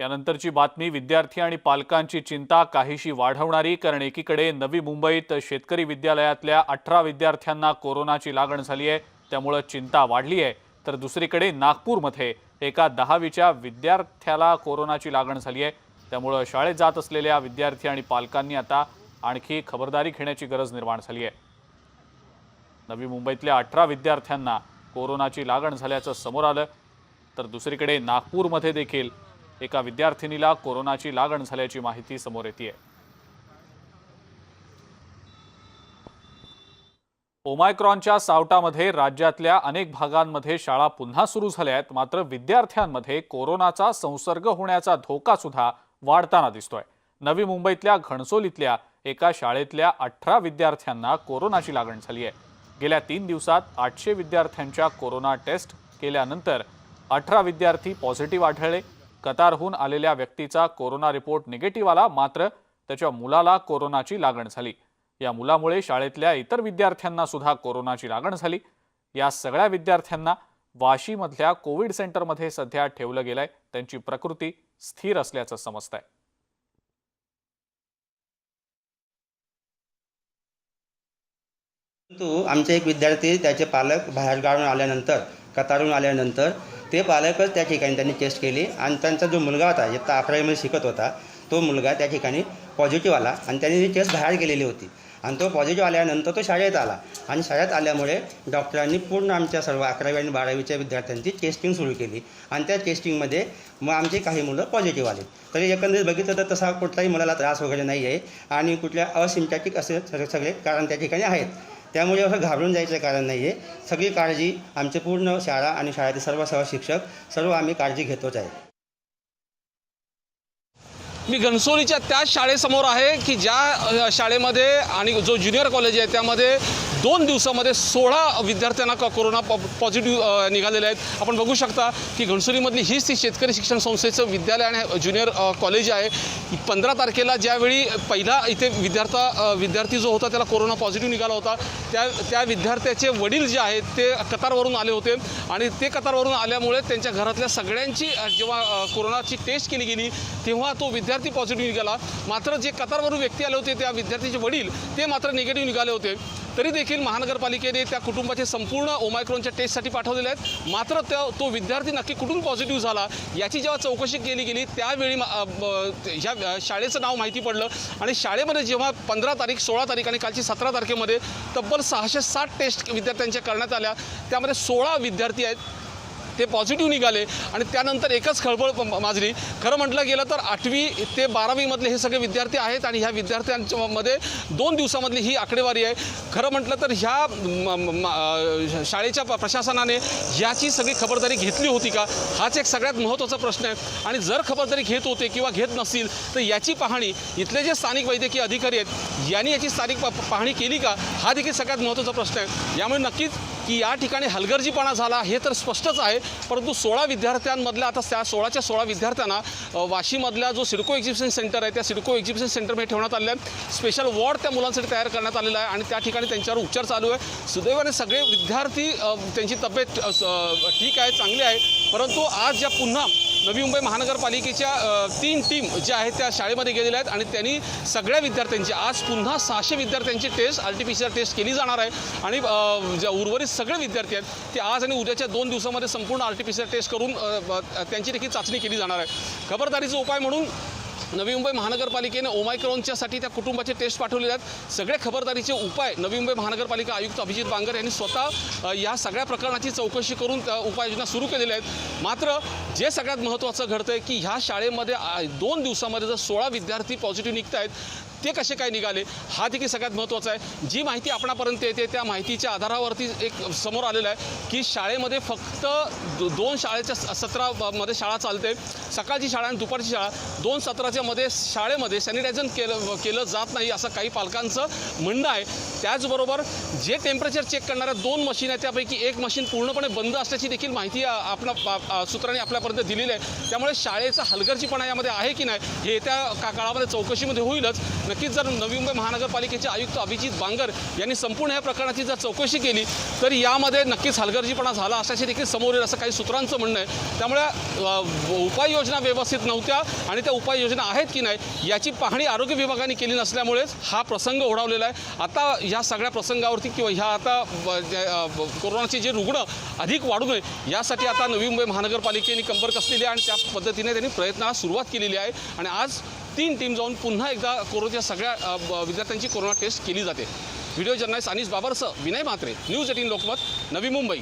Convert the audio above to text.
यानंतरची बातमी विद्यार्थी आणि पालकांची चिंता काहीशी वाढवणारी कारण एकीकडे नवी मुंबईत शेतकरी विद्यालयातल्या अठरा विद्यार्थ्यांना कोरोनाची लागण झाली आहे त्यामुळं चिंता वाढली आहे. तर दुसरीकडे नागपूरमध्ये एका दहावीच्या विद्यार्थ्याला कोरोनाची लागण झाली आहे. त्यामुळं शाळेत जात असलेल्या विद्यार्थी आणि पालकांनी आता आणखी खबरदारी घेण्याची गरज निर्माण झाली आहे. नवी मुंबईतल्या अठरा विद्यार्थ्यांना कोरोनाची लागण झाल्याचं समोर आलं. तर दुसरीकडे नागपूरमध्ये देखील एका विद्यार्थिनीला कोरोनाची लागण झाल्याची माहिती समोर येते ओमायक्रॉनच्या सावटामध्ये राज्यातल्या अनेक भागांमध्ये शाळा पुन्हा सुरू झाल्या आहेत मात्र विद्यार्थ्यांमध्ये कोरोनाचा संसर्ग होण्याचा धोका सुद्धा वाढताना दिसतोय. नवी मुंबईतल्या घणसोलीतल्या एका शाळेतल्या अठरा विद्यार्थ्यांना कोरोनाची लागण झाली आहे. गेल्या तीन दिवसात आठशे विद्यार्थ्यांच्या कोरोना टेस्ट केल्यानंतर अठरा विद्यार्थी पॉझिटिव्ह आढळले कतारहून आलेल्या व्यक्तीचा कोरोना रिपोर्ट निगेटिव्ह आला मात्र त्याच्या मुलाला कोरोनाची लागण झाली. या मुलामुळे शाळेतल्या इतर विद्यार्थ्यांना सुद्धा कोरोनाची लागण झाली. या सगळ्या विद्यार्थ्यांना वाशीमधल्या कोविड सेंटरमध्ये सध्या ठेवलं गेलंय. त्यांची प्रकृती स्थिर असल्याचं समजतंय. परंतु आमचे एक विद्यार्थी त्याचे पालक बाहेरगावून आल्यानंतर कतारून आल्यानंतर ते पालकच त्या ठिकाणी त्यांनी टेस्ट केली आणि त्यांचा जो मुलगा होता इयत्ता अकरावीमध्ये शिकत होता तो मुलगा त्या ठिकाणी पॉझिटिव्ह आला आणि त्यांनी ती टेस्ट बाहेर केलेली होती. आणि तो पॉझिटिव्ह आल्यानंतर तो शाळेत आला. आणि शाळेत आल्यामुळे डॉक्टरांनी पूर्ण आमच्या सर्व अकरावी आणि बारावीच्या विद्यार्थ्यांची टेस्टिंग सुरू केली. आणि त्या टेस्टिंगमध्ये मग आमचे काही मुलं पॉझिटिव्ह आले. तरी एकंदरीत बघितलं तर तसा कुठलाही मुलाला त्रास वगैरे नाही आहे आणि कुठल्या असिम्पॅटिक असे सगळे सगळे कारण त्या ठिकाणी आहेत. त्यामुळे असं घाबरून जायचं कारण नाही आहे. सगळी काळजी आमचे पूर्ण शाळा आणि शाळेतील सर्व सहशिक्षक सर्व आम्ही काळजी घेतोच आहे. मी घनसोलीच्या त्याच शाळेसमोर आहे की ज्या शाळेमध्ये आणि जो ज्युनियर कॉलेज आहे त्यामध्ये दोन दिवसामध्ये सोळा विद्यार्थ्यांना क- कोरोना पॉ पॉझिटिव्ह निघालेले आहेत. आपण बघू शकता की घणसोलीमधली हीच ती शेतकरी शिक्षण संस्थेचं विद्यालय आणि ज्युनियर कॉलेज आहे. पंधरा तारखेला ज्यावेळी पहिला इथे विद्यार्थी विद्यार्थी जो होता त्याला कोरोना पॉझिटिव्ह निघाला होता त्या त्या विद्यार्थ्याचे वडील जे आहेत ते कतारवरून आले होते आणि ते कतारवरून आल्यामुळे त्यांच्या घरातल्या सगळ्यांची जेव्हा कोरोनाची टेस्ट केली गेली तेव्हा तो विद्यार्थी पॉझिटिव्ह निघाला. मात्र जे कतारवरून व्यक्ती आले होते त्या विद्यार्थ्याचे वडील ते मात्र निगेटिव्ह निघाले होते. तरी देखील महानगरपालिकेने त्या कुटुंबाचे संपूर्ण ओमायक्रॉनच्या टेस्टसाठी पाठवलेले आहेत. मात्र त्या तो विद्यार्थी नक्की कुठून पॉझिटिव्ह झाला याची जेव्हा चौकशी केली गेली त्यावेळी ब- ह्या शाळेचं नाव माहिती पडलं. आणि शाळेमध्ये जेव्हा पंधरा तारीख सोळा तारीख आणि कालची सतरा तारखेमध्ये तब्बल सहाशे साठ टेस्ट विद्यार्थ्यांच्या करण्यात आल्या. त्यामध्ये सोळा विद्यार्थी आहेत. ते पॉझिटिव्ह निघाले आणि त्यानंतर एकच खळबळ माजली. खरं म्हटलं गेलं तर आठवी ते बारावीमधले हे सगळे विद्यार्थी आहेत आणि ह्या विद्यार्थ्यांमध्ये दोन दिवसामधली ही आकडेवारी आहे. खरं म्हटलं तर ह्या म- शाळेच्या प्रशासनाने याची सगळी खबरदारी घेतली होती का? हाच एक सगळ्यात महत्त्वाचा प्रश्न आहे. आणि जर खबरदारी घेत होते किंवा घेत नसतील तर याची पाहणी इथले जे स्थानिक वैद्यकीय अधिकारी आहेत यांनी याची स्थानिक प- पाहणी केली का? हा देखील सगळ्यात महत्त्वाचा प्रश्न आहे. यामुळे नक्कीच की या ठिकाणी हलगर्जीपणा झाला हे तर स्पष्टच आहे. परंतु सोळा विद्यार्थ्यांमधल्या आता त्या सोळाच्या सोळा विद्यार्थ्यांना वाशीमधला वाशीमधल्या जो सिडको एक्झिबिशन सेंटर आहे त्या सिडको एक्झिबिशन सेंटरमध्ये ठेवण्यात आले आहे स्पेशल वॉर्ड त्या मुलांसाठी तयार करण्यात आलेला आहे आणि त्या ठिकाणी त्यांच्यावर उपचार चालू आहे. सुदैवाने सगळे विद्यार्थी त्यांची तब्येत ठीक आहे चांगली आहे. परंतु आज ज्या पुन्हा नवी मुंबई महानगरपालिकेच्या तीन टीम ज्या आहेत त्या शाळेमध्ये गेलेल्या आहेत आणि त्यांनी सगळ्या विद्यार्थ्यांची आज पुन्हा सहाशे विद्यार्थ्यांची test R T P C R test केली जाणार आहे. आणि ज्या उर्वरित सगळे विद्यार्थी आहेत ते आज आणि उद्याच्या दोन दिवसामध्ये संपूर्ण R T P C R test करून त्यांची देखील चाचणी केली जाणार आहे. खबरदारीचा उपाय म्हणून नवी मुंबई महानगरपालिकेने ओमायक्रॉनच्यासाठी त्या कुटुंबाचे टेस्ट पाठवलेले आहेत. सगळे खबरदारीचे उपाय नवी मुंबई महानगरपालिका आयुक्त अभिजित बांगर यांनी स्वतः या सगळ्या प्रकरणाची चौकशी करून त्या उपाययोजना सुरू केलेल्या आहेत. मात्र जे सगळ्यात महत्त्वाचं घडतं आहे की ह्या शाळेमध्ये दोन दिवसामध्ये जर सोळा विद्यार्थी पॉझिटिव्ह निघत आहेत ते कसे काय निघाले? हा देखील सगळ्यात महत्त्वाचा आहे. जी माहिती आपणापर्यंत येते त्या माहितीच्या आधारावरती एक समोर आलेलं आहे की शाळेमध्ये फक्त दो दोन शाळेच्या स- सत्रामध्ये शाळा चालते. सकाळची शाळा आणि दुपारची शाळा. दोन सत्राच्या मध्ये शाळेमध्ये सॅनिटायझन केलं केलं जात नाही असं काही पालकांचं म्हणणं आहे. त्याचबरोबर जे टेम्परेचर चेक करणाऱ्या दोन मशीन आहेत त्यापैकी एक मशीन पूर्णपणे बंद असल्याची देखील माहिती आपणा सूत्रांनी आपल्यापर्यंत दिलेली आहे. त्यामुळे शाळेचा हलगर्जीपणा यामध्ये आहे की नाही हे येत्या का काळामध्ये चौकशीमध्ये होईलच. नक्कीच जर नवी मुंबई महानगरपालिकेचे आयुक्त अभिजित बांगर यांनी संपूर्ण या प्रकरणाची जर चौकशी केली तर यामध्ये नक्कीच हलगर्जीपणा झाला असल्याचे देखील समोर येईल असं काही सूत्रांचं म्हणणं आहे. त्यामुळे उपाययोजना व्यवस्थित नव्हत्या आणि त्या उपाययोजना आहेत की नाही याची पाहणी आरोग्य विभागाने केली नसल्यामुळेच हा प्रसंग ओढावलेला आहे. आता ह्या सगळ्या प्रसंगावरती किंवा ह्या आता कोरोनाचे जे रुग्ण अधिक वाढू नये यासाठी आता नवी मुंबई महानगरपालिकेने कंबर कसलेली आहे आणि त्या पद्धतीने त्यांनी प्रयत्नाला सुरुवात केलेली आहे. आणि आज तीन टीम जाऊन पुन्हा एकदा कोरोनाच्या सगळ्या विद्यार्थ्यांची कोरोना टेस्ट केली जाते. व्हिडिओ जर्नलिस्ट अनिस बाबरसह विनय म्हात्रे न्यूज एटीन लोकमत नवी मुंबई.